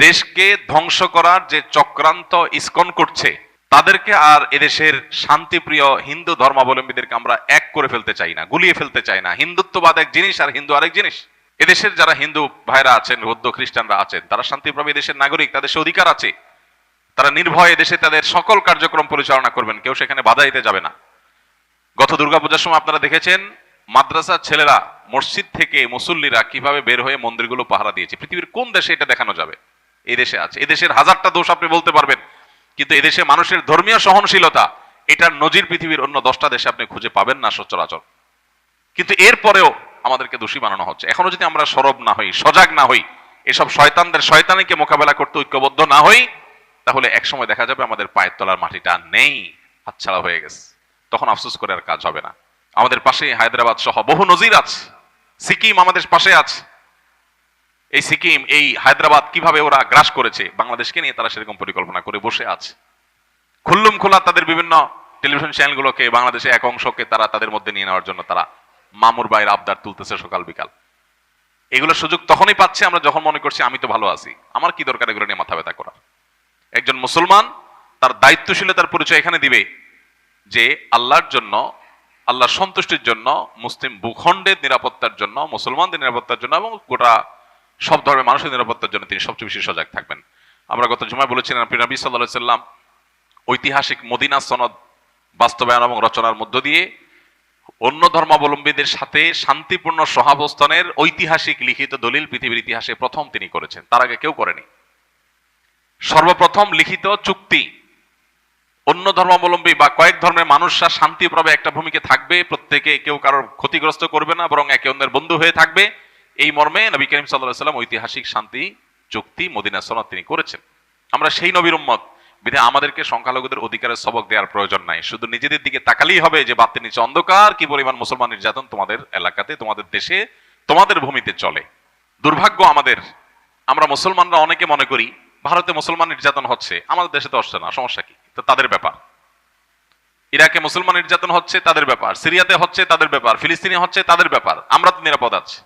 দেশকে ধ্বংস করার যে চক্রান্ত ইস্কন করছে, তাদেরকে আর এদেশের শান্তিপ্রিয় হিন্দু ধর্মাবলম্বীদেরকে আমরা এক করে ফেলতে চাই না, গুলিয়ে ফেলতে চাই না। হিন্দুত্ববাদ এক জিনিস আর হিন্দু আরেক জিনিস। এদেশের যারা হিন্দু ভাইরা আছেন, বৌদ্ধ খ্রিস্টানরা আছেন, তারা শান্তিপ্রভী দেশের নাগরিক, তাদের সে অধিকার আছে। তারা নির্ভয়ে দেশে তাদের সকল কার্যক্রম পরিচালনা করবেন, কেউ সেখানে বাধা দিতে যাবে না। গত দুর্গাপূজার সময় আপনারা দেখেছেন, মাদ্রাসার ছেলেরা মসজিদ থেকে মুসল্লিরা কীভাবে বের হয়ে মন্দিরগুলো পাহারা দিয়েছে, পৃথিবীর কোন দেশে এটা দেখানো যাবে? এই দেশে আছে। এদেশের হাজারটা দোষ আপনি বলতে পারবেন, কিন্তু এদেশে মানুষের ধর্মীয় সহনশীলতা, এটার নজির পৃথিবীর অন্য দশটা দেশে আপনি খুঁজে পাবেন না সচরাচর। কিন্তু এরপরেও আমাদেরকে দোষী বানানো হচ্ছে। এখনও যদি আমরা সরব না হই, সজাগ না হই, এসব শয়তানদের শয়তানিকে মোকাবেলা করতে ঐক্যবদ্ধ না হই, তাহলে একসময় দেখা যাবে আমাদের পায়ের তলার মাটিটা নেই, হাতছাড়া হয়ে গেছে। তখন আফসোস করে আর কাজ হবে না। আমাদের পাশে হায়দ্রাবাদ সহ বহু নজির আছে। সিকিম আমাদের পাশে আছে। এই সিকিম, এই হায়দ্রাবাদ কীভাবে ওরা গ্রাস করেছে, বাংলাদেশকে নিয়ে তারা সেরকম পরিকল্পনা করে বসে আছে। খুল্লুম খোলা তাদের বিভিন্ন টেলিভিশন চ্যানেলগুলোকে বাংলাদেশে এক অংশকে তারা তাদের মধ্যে নিয়ে নেওয়ার জন্য তারা মামুর বাইর আবদার তুলতেছে সকাল বিকাল। এগুলো সুযোগ তখনই পাচ্ছে আমরা যখন মনে করছি, আমি তো ভালো আছি। আমার কি দরকার এগুলো নিয়ে মাথা ব্যথা করার? একজন মুসলমান তার দায়িত্বশীলতার পরিচয় এখানে দিবে যে আল্লাহর জন্য, আল্লাহর সন্তুষ্টির জন্য, মুসলিম ভূখণ্ডের নিরাপত্তার জন্য, মুসলমানদের নিরাপত্তার জন্য এবং গোটা সব ধর্মের মানুষের নিরাপত্তার জন্য তিনি সবচেয়ে বেশি সজাগ থাকবেন। আমরা গত জুমায় বলেছিলাম আপনি নবী সাল্লাহ সাল্লাম ঐতিহাসিক মদিনা সনদ বাস্তবায়ন এবং রচনার মধ্য দিয়ে অন্য ধর্মাবলম্বীদের সাথে শান্তিপূর্ণ সহাবস্থানের ঐতিহাসিক লিখিত দলিল পৃথিবীর ইতিহাসে প্রথম তিনি করেছেন। তার আগে কেউ করেনি। সর্বপ্রথম লিখিত চুক্তি অন্য ধর্মাবলম্বী বা কয়েক ধর্মের মানুষরা শান্তিভাবে একটা ভূমিকে থাকবে, প্রত্যেকে কেউ কারোর ক্ষতিগ্রস্ত করবে না, বরং একে অন্যের বন্ধু হয়ে থাকবে। এই মর্মে নবী করিম সাল্লাহ সাল্লাম ঐতিহাসিক শান্তি চুক্তি মদিনা সনদ তিনি করেছেন। আমরা সেই নবীর উম্মত বিধে আমাদেরকে সংখ্যালঘুদের অধিকারের সবক দেওয়ার প্রয়োজন নাই। শুধু নিজেদের দিকে তাকালেই হবে যে বাতের নিচে অন্ধকার, কি পরিমাণ মুসলমান নির্যাতন তোমাদের এলাকাতে, তোমাদের দেশে, তোমাদের ভূমিতে চলে। দুর্ভাগ্য আমাদের, আমরা মুসলমানরা অনেকে মনে করি, ভারতে মুসলমান নির্যাতন হচ্ছে, আমাদের দেশে তো হচ্ছে না, সমস্যা কি? তো তাদের ব্যাপার। ইরাকে মুসলমান নির্যাতন হচ্ছে, তাদের ব্যাপার। সিরিয়াতে হচ্ছে, তাদের ব্যাপার। ফিলিস্তিনে হচ্ছে, তাদের ব্যাপার। আমরা তো নিরাপদ আছি।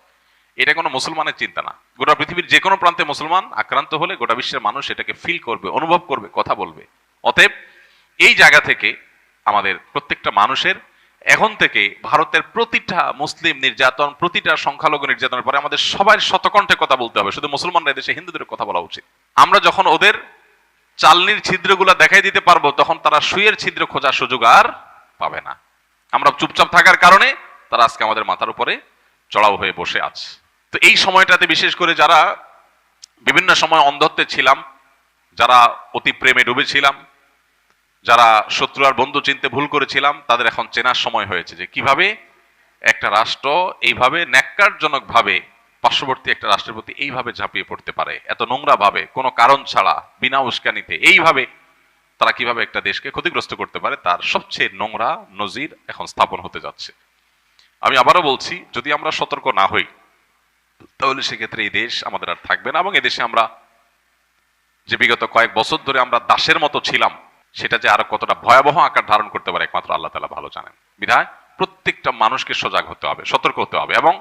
এটা কোনো মুসলমানের চিন্তা না। গোটা পৃথিবীর যে কোনো প্রান্তে মুসলমান আক্রান্ত হলে গোটা বিশ্বের মানুষ এটাকে ফিল করবে, অনুভব করবে, কথা বলবে। অতএব এই জায়গা থেকে আমাদের প্রত্যেকটা মানুষের এখন থেকে ভারতের প্রতিটা মুসলিম নির্যাতন, প্রতিটা সংখ্যালঘু নির্যাতনের পরে আমাদের সবার শতকণ্ঠে কথা বলতে হবে। শুধু মুসলমানরা দেশে হিন্দুদের কথা বলা উচিত। আমরা যখন ওদের চালনির ছিদ্রগুলো দেখাই দিতে পারব, তখন তারা সুইয়ের ছিদ্র খোঁজার সুযোগ আর পাবে না। আমরা চুপচাপ থাকার কারণে তারা আজকে আমাদের মাথার উপরে চড়াও হয়ে বসে আছে। তো এই সময়টাতে বিশেষ করে যারা বিভিন্ন সময় অন্ধত্বে ছিলাম, যারা অতি প্রেমে ডুবেছিলাম, যারা শত্রু আর বন্ধু চিনতে ভুল করেছিলাম, তাদের এখন চেনার সময় হয়েছে যে কীভাবে একটা রাষ্ট্র এইভাবে ন্যাক্কারজনক ভাবে পার্শ্ববর্তী একটা রাষ্ট্রের প্রতি এইভাবে ঝাঁপিয়ে পড়তে পারে, এত নোংরা ভাবে কোনো কারণ ছাড়া, বিনা উস্কানিতে, এইভাবে তারা কীভাবে একটা দেশকে ক্ষতিগ্রস্ত করতে পারে, তার সবচেয়ে নোংরা নজির এখন স্থাপন হতে যাচ্ছে। আমি আবারও বলছি, যদি আমরা সতর্ক না হই তাহলে সেক্ষেত্রে এই দেশ আমাদের আর থাকবে না এবং এদেশে আমরা যে বিগত কয়েক বছর ধরে আমরা দাসের মতো ছিলাম, সেটা যে আরও কতটা ভয়াবহ আকার ধারণ করতে পারে একমাত্র আল্লাহ তালা ভালো জানেন। বিধায় প্রত্যেকটা মানুষকে সজাগ হতে হবে, সতর্ক হতে হবে এবং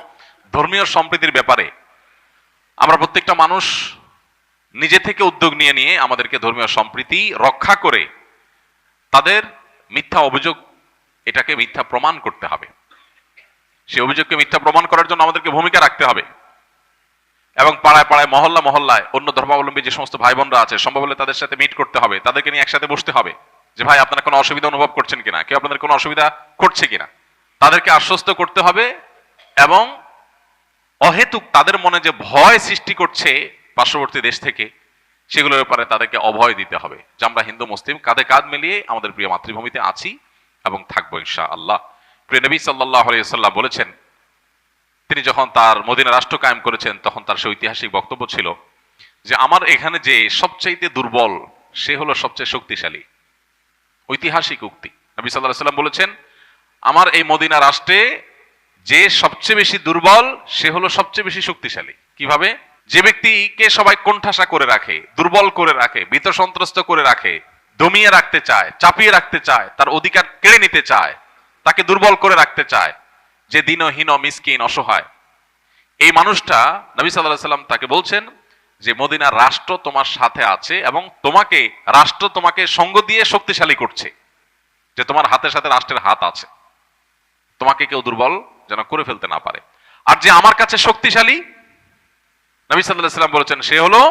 ধর্মীয় সম্প্রীতির ব্যাপারে আমরা প্রত্যেকটা মানুষ নিজে থেকে উদ্যোগ নিয়ে নিয়ে আমাদেরকে ধর্মীয় সম্প্রীতি রক্ষা করে তাদের মিথ্যা অভিযোগ এটাকে মিথ্যা প্রমাণ করতে হবে। সেই অভিযোগকে মিথ্যা প্রমাণ করার জন্য আমাদেরকে ভূমিকা রাখতে হবে। এবং পাড়ায় পাড়ায়, মহল্লা মহল্লায় অন্য ধর্মাবলম্বী যে সমস্ত ভাই বোনরা আছে সম্ভব হলে তাদের সাথে মিট করতে হবে, তাদেরকে নিয়ে একসাথে বসতে হবে। যে ভাই, আপনারা কোনো অসুবিধা অনুভব করছেন কিনা? কেউ আপনাদের কোনো অসুবিধা করছে কিনা? তাদেরকে আশ্বস্ত করতে হবে এবং অহেতুক তাদের মনে যে ভয় সৃষ্টি করছে পার্শ্ববর্তী দেশ থেকে, সেগুলোর ব্যাপারে তাদেরকে অভয় দিতে হবে। যে আমরা হিন্দু, মুসলিম, কাঁধে কাঁধ মিলিয়ে আমাদের প্রিয় মাতৃভূমিতে আছি এবং থাকব ইনশা আল্লাহ প্রিয় নবী সাল্লাহ আলিয়াল্লাম বলেছেন তিনি যখন তার মদিনা রাষ্ট্র কায়েম করেছেন, তখন তার সে ঐতিহাসিক বক্তব্য ছিল যে, আমার এখানে যে সবচাইতে দুর্বল, সে হলো সবচেয়ে শক্তিশালী, ঐতিহাসিক উক্তি। নবী সাল্লাহ সাল্লাম বলেছেন, আমার এই মদিনা রাষ্ট্রে যে সবচেয়ে বেশি দুর্বল, সে হলো সবচেয়ে বেশি শক্তিশালী। কীভাবে? যে ব্যক্তিকে সবাই কোণঠাসা করে রাখে, দুর্বল করে রাখে, ভীত সন্ত্রস্ত করে রাখে, দমিয়ে রাখতে চায়, চাপিয়ে রাখতে চায়, তার অধিকার কেড়ে নিতে চায়, তাকে দুর্বল করে রাখতে চায় যে দিনহীন মিসকিন, অসহায়। এই মানুষটা নবী সাল্লাহ সাল্লাম তাকে বলছেন যে, মদিনার রাষ্ট্র তোমার সাথে আছে এবং তোমাকে, রাষ্ট্র তোমাকে সঙ্গ দিয়ে শক্তিশালী করছে, যে তোমার হাতের সাথে রাষ্ট্রের হাত আছে। তোমাকে কেউ দুর্বল যেন করে ফেলতে না পারে। আর যে আমার কাছে শক্তিশালী, নবী সাল্লাহ সাল্লাম বলেছেন, সে হলো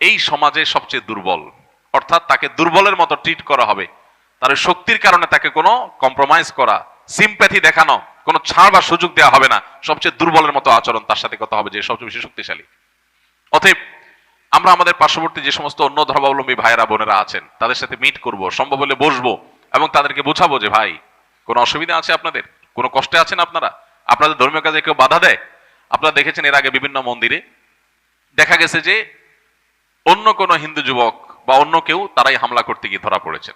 এই সমাজে সবচেয়ে দুর্বল। অর্থাৎ তাকে দুর্বলের মতো ট্রিট করা হবে। তার শক্তির কারণে তাকে কোনো কম্প্রোমাইজ করা সিম্প্যাথি দেখানো, কোনো ছাড় বা সুযোগ দেওয়া হবে না। সবচেয়ে দুর্বলের মতো আচরণ তার সাথে কথা হবে যে সবচেয়ে বেশি শক্তিশালী। অতএব, আমরা আমাদের পার্শ্ববর্তী যে সমস্ত অন্য ধর্মাবলম্বী ভাইয়েরা, বোনেরা আছেন, তাদের সাথে মিট করব, সম্ভব হলে বসবো এবং তাদেরকে বোঝাবো যে, ভাই, কোনো অসুবিধা আছে আপনাদের? কোনো কষ্টে আছেন আপনারা? আপনাদের ধর্মীয় কাজে কেউ বাধা দেয়? আপনারা দেখেছেন এর আগে বিভিন্ন মন্দিরে দেখা গেছে যে, অন্য কোনো হিন্দু যুবক বা অন্য কেউ তারাই হামলা করতে গিয়ে ধরা পড়েছেন।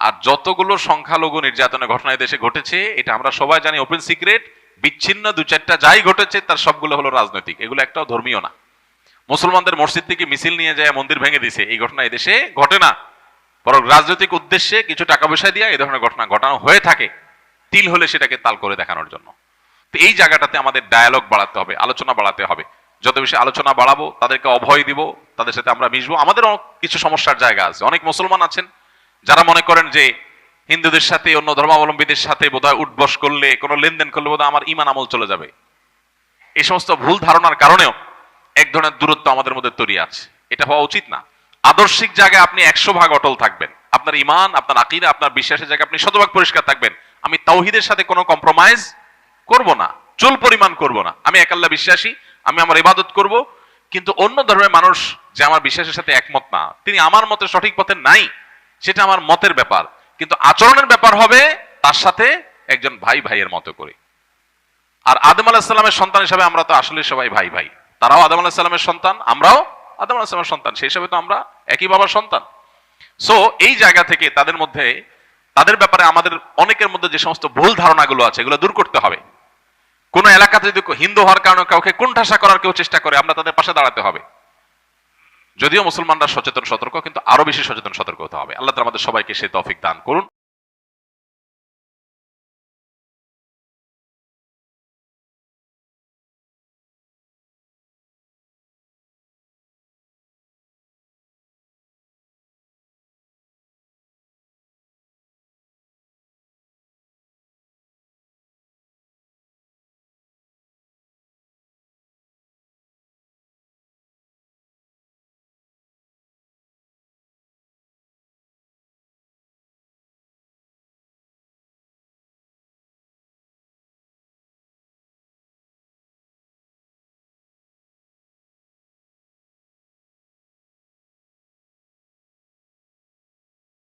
আর যতগুলো সংখ্যালঘু নির্যাতনের ঘটনা দেশে ঘটেছে, এটা আমরা সবাই জানি ওপেন সিক্রেট বিচ্ছিন্ন, দু চারটা যাই ঘটেছে, তার সবগুলো হলো রাজনৈতিক। এগুলো একটাও ধর্মীয় না। মুসলমানদের মসজিদ থেকে মিছিল নিয়ে যায়, মন্দির ভেঙে দিছে। এই ঘটনা এই দেশে ঘটে না। বরং রাজনৈতিক উদ্দেশ্যে কিছু টাকা পয়সা দিয়ে এই ধরনের ঘটনা ঘটানো হয়ে থাকে। তিল হলে সেটাকে তাল করে দেখানোর জন্য। তো এই জায়গাটাতে আমাদের ডায়ালগ বাড়াতে হবে, আলোচনা বাড়াতে হবে। যত বেশি আলোচনা বাড়াবো, তাদেরকে অভয় দিব, তাদের সাথে আমরা মিশবো। আমাদেরও কিছু সমস্যার জায়গা আছে। অনেক মুসলমান আছেন যারা মনে করেন যে হিন্দুদের সাথে, অন্য ধর্মাবলম্বীদের সাথে বোধহয় উঠবস করলে, কোনো লেনদেন করলে বোধহয় আমার ইমান আমল চলে যাবে। এই সমস্ত ভুল ধারণার কারণেও এক ধরনের দূরত্ব আমাদের মধ্যে তৈরি আছে। এটা হওয়া উচিত না। আদর্শিক জায়গায় আপনি একশো ভাগ অটল থাকবেন। আপনার ইমান আপনার আকিদা, আপনার বিশ্বাসের জায়গায় আপনি শতভাগ পরিষ্কার থাকবেন। আমি তাওহিদের সাথে কোনো কম্প্রোমাইজ করব না। চুল পরিমাণ করব না। আমি একাল্লা বিশ্বাসী, আমি আমার ইবাদত করব। কিন্তু অন্য ধর্মের মানুষ যে আমার বিশ্বাসের সাথে একমত না, তিনি আমার মতে সঠিক পথে নাই সেটা আমার মতের ব্যাপার। কিন্তু আচরণের ব্যাপার হবে তার সাথে একজন ভাই ভাইয়ের মতো করে। আর আদম আলাহিসাল্লামের সন্তান হিসাবে আমরা তো আসলে সবাই ভাই ভাই। তারাও আদম আলাহিসাল্লামের সন্তান, আমরাও আদম আলাহিসাল্লামের সন্তান। সেই হিসাবে তো আমরা একই বাবার সন্তান। সো এই জায়গা থেকে তাদের মধ্যে, তাদের ব্যাপারে আমাদের অনেকের মধ্যে যে সমস্ত ভুল ধারণাগুলো আছে, এগুলো দূর করতে হবে। কোন এলাকাতে যদি হিন্দু হওয়ার কারণে কাউকে কোণঠাসা করার কেউ চেষ্টা করে, আমরা তাদের পাশে দাঁড়াতে হবে। যদিও মুসলমানরা সচেতন সতর্ক, কিন্তু আরও বেশি সচেতন সতর্ক হতে হবে। আল্লাহ আমাদের সবাইকে সে তফিক দান করুন।